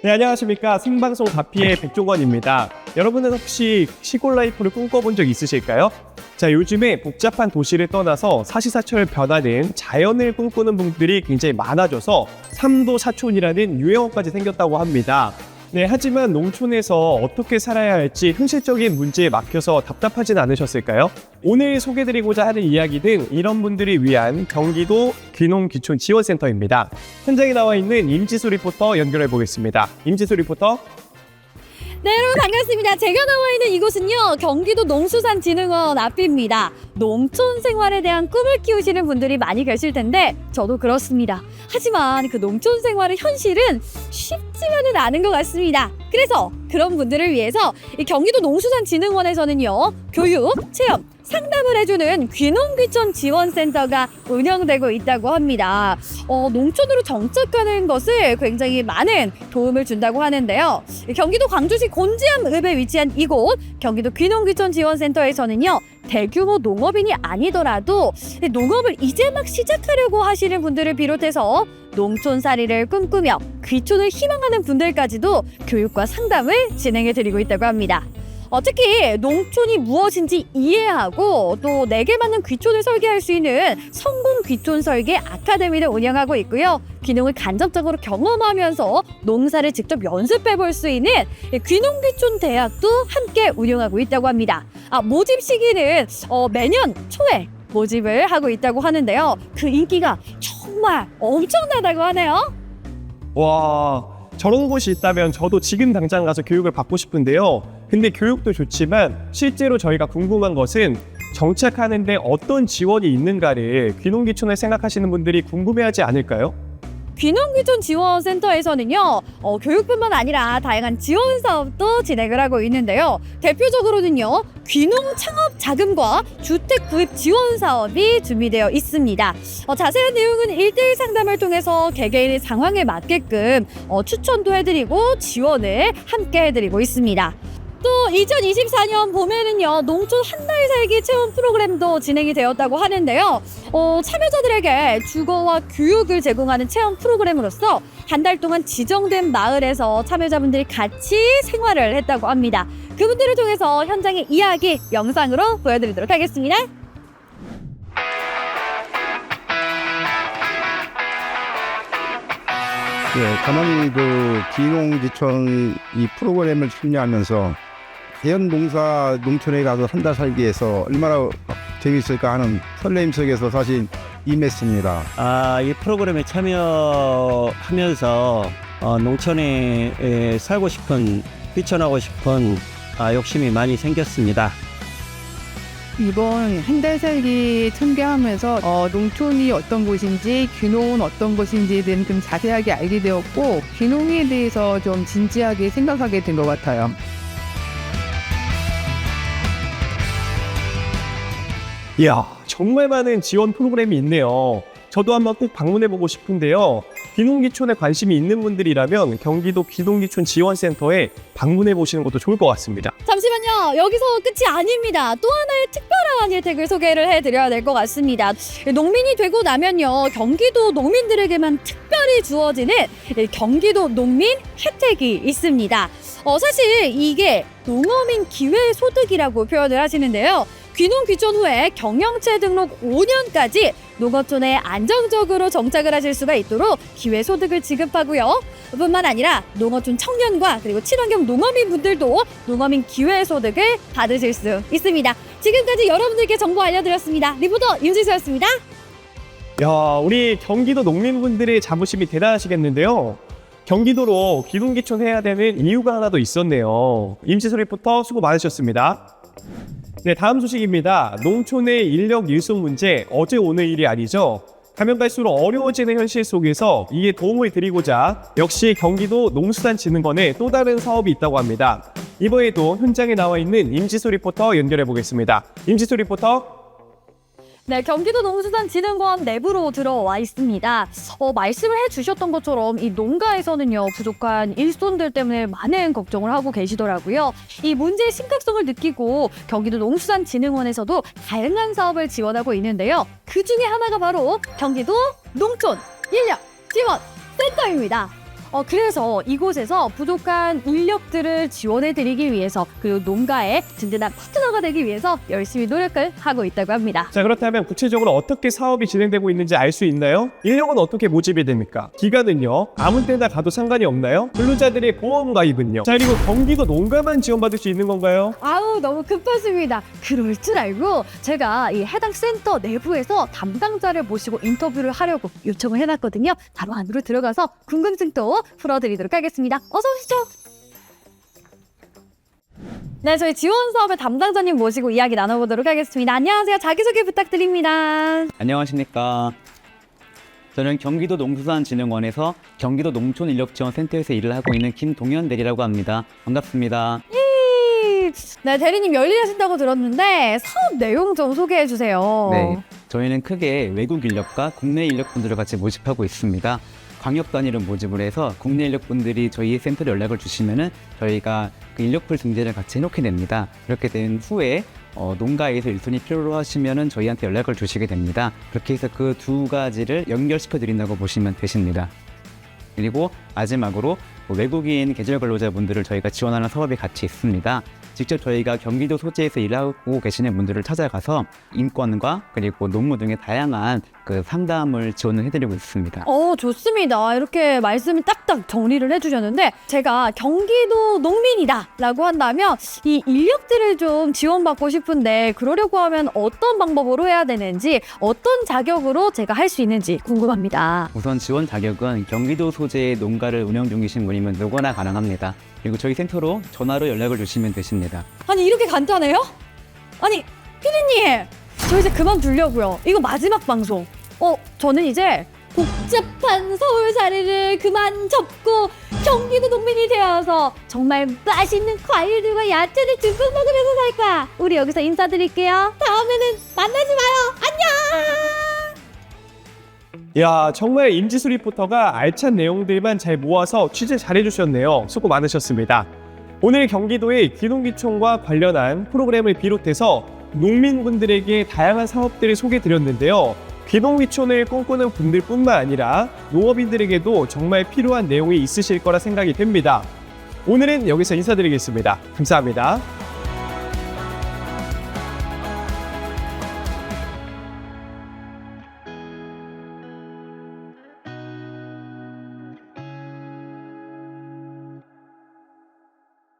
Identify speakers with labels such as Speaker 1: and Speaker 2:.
Speaker 1: 네, 안녕하십니까. 생방송 다피의 백종원입니다. 여러분은 혹시 시골 라이프를 꿈꿔본 적 있으실까요? 자, 요즘에 복잡한 도시를 떠나서 사시사철 변하는 자연을 꿈꾸는 분들이 굉장히 많아져서 삼도 사촌이라는 유행어까지 생겼다고 합니다. 네, 하지만 농촌에서 어떻게 살아야 할지 현실적인 문제에 막혀서 답답하진 않으셨을까요? 오늘 소개드리고자 하는 이야기는 이런 분들을 위한 경기도 귀농귀촌 지원센터입니다. 현장에 나와 있는 임지수 리포터 연결해 보겠습니다. 임지수 리포터.
Speaker 2: 네, 여러분 반갑습니다. 제가 나와 있는 이곳은요, 경기도 농수산진흥원 앞입니다. 농촌 생활에 대한 꿈을 키우시는 분들이 많이 계실 텐데, 저도 그렇습니다. 하지만 그 농촌 생활의 현실은 쉽 지만은 않은 것 같습니다. 그래서 그런 분들을 위해서 이 경기도 농수산진흥원에서는요, 교육, 체험, 상담을 해주는 귀농귀촌 지원센터가 운영되고 있다고 합니다. 어, 농촌으로 정착하는 것을 굉장히 많은 도움을 준다고 하는데요. 경기도 광주시 곤지암읍에 위치한 이곳 경기도 귀농귀촌 지원센터에서는요. 대규모 농업인이 아니더라도 농업을 이제 막 시작하려고 하시는 분들을 비롯해서 농촌살이를 꿈꾸며 귀촌을 희망하는 분들까지도 교육과 상담을 진행해 드리고 있다고 합니다. 어, 특히 농촌이 무엇인지 이해하고 또 내게 맞는 귀촌을 설계할 수 있는 성공 귀촌 설계 아카데미를 운영하고 있고요. 귀농을 간접적으로 경험하면서 농사를 직접 연습해 볼 수 있는 귀농 귀촌 대학도 함께 운영하고 있다고 합니다. 아, 모집 시기는 어, 매년 초에 모집을 하고 있다고 하는데요. 그 인기가 정말 엄청나다고 하네요.
Speaker 1: 와, 저런 곳이 있다면 저도 지금 당장 가서 교육을 받고 싶은데요. 근데 교육도 좋지만 실제로 저희가 궁금한 것은 정착하는데 어떤 지원이 있는가를 귀농귀촌을 생각하시는 분들이 궁금해하지 않을까요?
Speaker 2: 귀농귀촌 지원센터에서는요, 어, 교육뿐만 아니라 다양한 지원 사업도 진행을 하고 있는데요. 대표적으로는요, 귀농 창업 자금과 주택 구입 지원 사업이 준비되어 있습니다. 어, 자세한 내용은 일대일 상담을 통해서 개개인의 상황에 맞게끔 어, 추천도 해드리고 지원을 함께 해드리고 있습니다. 또 2024년 봄에는요 농촌 한 달 살기 체험 프로그램도 진행이 되었다고 하는데요. 어, 참여자들에게 주거와 교육을 제공하는 체험 프로그램으로서 한 달 동안 지정된 마을에서 참여자분들이 같이 생활을 했다고 합니다. 그분들을 통해서 현장의 이야기 영상으로 보여드리도록 하겠습니다.
Speaker 3: 예, 저는 그 기농지촌 이 프로그램을 참여하면서 대연 농사 농촌에 가서 한 달 살기에서 얼마나 재밌을까 하는 설레임 속에서 사실 임했습니다.
Speaker 4: 아, 이 프로그램에 참여하면서 어, 농촌에 에, 살고 싶은, 휘천하고 싶은 아, 욕심이 많이 생겼습니다.
Speaker 5: 이번 한 달 살기 참가하면서 어, 농촌이 어떤 곳인지 귀농은 어떤 곳인지에 대해 좀 자세하게 알게 되었고 귀농에 대해서 좀 진지하게 생각하게 된 것 같아요.
Speaker 1: 이야, 정말 많은 지원 프로그램이 있네요. 저도 한번 꼭 방문해보고 싶은데요. 귀농귀촌에 관심이 있는 분들이라면 경기도 귀농귀촌 지원센터에 방문해보시는 것도 좋을 것 같습니다.
Speaker 2: 잠시만요. 여기서 끝이 아닙니다. 또 하나의 특별한 혜택을 소개를 해드려야 될 것 같습니다. 농민이 되고 나면요. 경기도 농민들에게만 특별히 주어지는 경기도 농민 혜택이 있습니다. 어, 사실 이게 농어민 기회소득이라고 표현을 하시는데요. 귀농 귀촌 후에 경영체 등록 5년까지 농어촌에 안정적으로 정착을 하실 수가 있도록 기회 소득을 지급하고요. 뿐만 아니라 농어촌 청년과 그리고 친환경 농어민 분들도 농어민 기회 소득을 받으실 수 있습니다. 지금까지 여러분들께 정보 알려드렸습니다. 리포터 윤지수였습니다.
Speaker 1: 야, 우리 경기도 농민분들의 자부심이 대단하시겠는데요. 경기도로 귀농귀촌 해야 되는 이유가 하나 더 있었네요. 임지소 리포터 수고 많으셨습니다. 네, 다음 소식입니다. 농촌의 인력 일손 문제 어제 오늘 일이 아니죠. 가면 갈수록 어려워지는 현실 속에서 이에 도움을 드리고자 역시 경기도 농수산진흥원에 또 다른 사업이 있다고 합니다. 이번에도 현장에 나와 있는 임지소 리포터 연결해 보겠습니다. 임지소 리포터.
Speaker 2: 네, 경기도 농수산진흥원 내부로 들어와 있습니다. 어, 말씀을 해주셨던 것처럼 이 농가에서는요 부족한 일손들 때문에 많은 걱정을 하고 계시더라고요. 이 문제의 심각성을 느끼고 경기도 농수산진흥원에서도 다양한 사업을 지원하고 있는데요. 그 중에 하나가 바로 경기도 농촌 인력 지원 센터입니다. 어, 그래서 이곳에서 부족한 인력들을 지원해드리기 위해서 그리고 농가의 든든한 파트너가 되기 위해서 열심히 노력을 하고 있다고 합니다.
Speaker 1: 자 그렇다면 구체적으로 어떻게 사업이 진행되고 있는지 알 수 있나요? 인력은 어떻게 모집이 됩니까? 기간은요? 아무 때나 가도 상관이 없나요? 근로자들의 보험 가입은요? 자 그리고 경기도 농가만 지원받을 수 있는 건가요?
Speaker 2: 아우 너무 급하십니다. 그럴 줄 알고 제가 이 해당 센터 내부에서 담당자를 모시고 인터뷰를 하려고 요청을 해놨거든요. 바로 안으로 들어가서 궁금증 도 풀어드리도록 하겠습니다. 어서 오시죠. 네, 저희 지원 사업의 담당자님 모시고 이야기 나눠보도록 하겠습니다. 안녕하세요. 자기소개 부탁드립니다.
Speaker 6: 안녕하십니까. 저는 경기도 농수산진흥원에서 경기도 농촌인력지원센터에서 일을 하고 있는 김동현 대리라고 합니다. 반갑습니다.
Speaker 2: 네, 대리님 열일하신다고 들었는데 사업 내용 좀 소개해 주세요.
Speaker 6: 네. 저희는 크게 외국 인력과 국내 인력분들을 같이 모집하고 있습니다. 광역 단위로 모집을 해서 국내 인력분들이 저희 센터에 연락을 주시면은 저희가 그 인력풀 등재를 같이 해놓게 됩니다. 그렇게 된 후에 어, 농가에서 일손이 필요로 하시면은 저희한테 연락을 주시게 됩니다. 그렇게 해서 그 두 가지를 연결시켜 드린다고 보시면 되십니다. 그리고 마지막으로 뭐 외국인 계절 근로자분들을 저희가 지원하는 사업이 같이 있습니다. 직접 저희가 경기도 소재에서 일하고 계시는 분들을 찾아가서 인권과 그리고 농무 등의 다양한 그 상담을 지원을 해드리고 있습니다.
Speaker 2: 어, 좋습니다. 이렇게 말씀을 딱딱 정리를 해주셨는데, 제가 경기도 농민이다라고 한다면, 이 인력들을 좀 지원받고 싶은데, 그러려고 하면 어떤 방법으로 해야 되는지, 어떤 자격으로 제가 할 수 있는지 궁금합니다.
Speaker 6: 우선 지원 자격은 경기도 소재의 농가를 운영 중이신 분이면 누구나 가능합니다. 그리고 저희 센터로 전화로 연락을 주시면 되십니다.
Speaker 2: 아니, 이렇게 간단해요? 아니, 피디님! 저 이제 그만 두려고요. 이거 마지막 방송. 어, 저는 이제 복잡한 서울살이를 그만 접고 경기도 농민이 되어서 정말 맛있는 과일들과 야채를 듬뿍 먹으면서 살 거야. 우리 여기서 인사드릴게요. 다음에는 만나지 마요. 안녕!
Speaker 1: 야 정말 임지수 리포터가 알찬 내용들만 잘 모아서 취재 잘해주셨네요. 수고 많으셨습니다. 오늘 경기도의 귀농귀촌과 관련한 프로그램을 비롯해서 농민분들에게 다양한 사업들을 소개드렸는데요. 귀농귀촌을 꿈꾸는 분들뿐만 아니라 농업인들에게도 정말 필요한 내용이 있으실 거라 생각이 됩니다. 오늘은 여기서 인사드리겠습니다. 감사합니다.